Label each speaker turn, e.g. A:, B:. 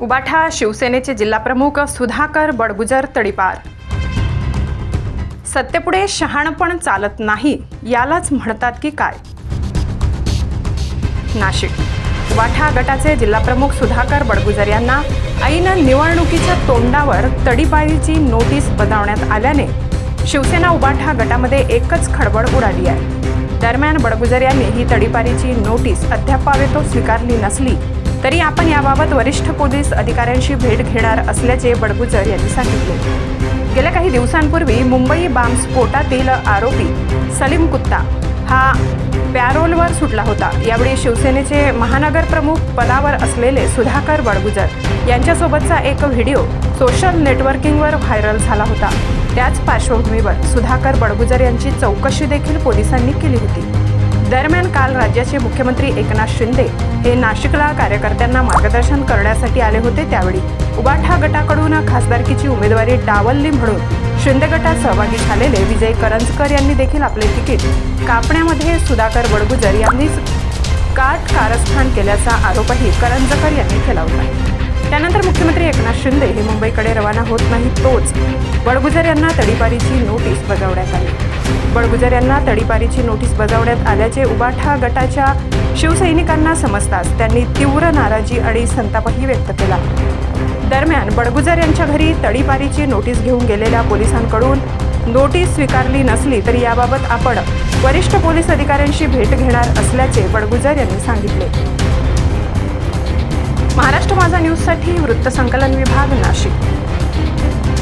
A: उबाठा शिवसेनेचे जिल्हाप्रमुख सुधाकर बडगुजर तडीपार. सत्तेपुढे शहाणपण चालत नाही यालाच म्हणतात की काय? नाशिक. वाठा गटाचे जिल्हाप्रमुख सुधाकर बडगुजर यांना ऐन निवडणुकीच्या तोंडावर तडीपारीची नोटीस बजावण्यात आल्याने शिवसेना उबाठा गटामध्ये एकच खळबळ उडाली आहे. दरम्यान बडगुजर यांनी ही तडीपारीची नोटीस अद्यापावे तो स्वीकारली नसली तरी आपण याबाबत वरिष्ठ पोलीस अधिकाऱ्यांशी भेट घेणार असल्याचे बडगुजर यांनी सांगितले. गेल्या काही दिवसांपूर्वी मुंबई बॉम्बस्फोटातील आरोपी सलीम कुत्ता हा पॅरोलवर सुटला होता. यावेळी शिवसेनेचे महानगर प्रमुख पदावर असलेले सुधाकर बडगुजर यांच्यासोबतचा एक व्हिडिओ सोशल नेटवर्किंगवर व्हायरल झाला होता. त्याच पार्श्वभूमीवर सुधाकर बडगुजर यांची चौकशी देखील पोलिसांनी केली होती. दरम्यान काल राज्याचे मुख्यमंत्री एकनाथ शिंदे हे नाशिकला कार्यकर्त्यांना मार्गदर्शन करण्यासाठी आले होते त्यावेळी. उबाठा गटाकडून खासदारकीची उमेदवारी डावलली म्हणून शिंदे गटात सहभागी झालेले विजय करंजकर यांनी देखील आपले तिकीट कापण्यामध्ये सुधाकर बडगुजर यांनीच काट कारस्थान केल्याचा आरोपही करंजकर यांनी केला होता त्यानंतर मुख्यमंत्री एकनाथ शिंदे हे मुंबईकडे रवाना होत नाही तोच बडगुजर यांना तडीपारीची नोटीस बजावण्यात आली. बडगुजर यांना तडीपारीची नोटीस बजावण्यात आल्याचे उबाठा गटाच्या शिवसैनिकांना समजताच त्यांनी तीव्र नाराजी आणि संतापही व्यक्त केला. दरम्यान बडगुजर यांच्या घरी तडीपारीची नोटीस घेऊन गेलेल्या पोलिसांकडून नोटीस स्वीकारली नसली तरी याबाबत आपण वरिष्ठ पोलीस अधिकाऱ्यांशी भेट घेणार असल्याचे बडगुजर यांनी सांगितले. महाराष्ट्र माझा न्यूजसाठी वृत्तसंकलन विभाग नाशिक.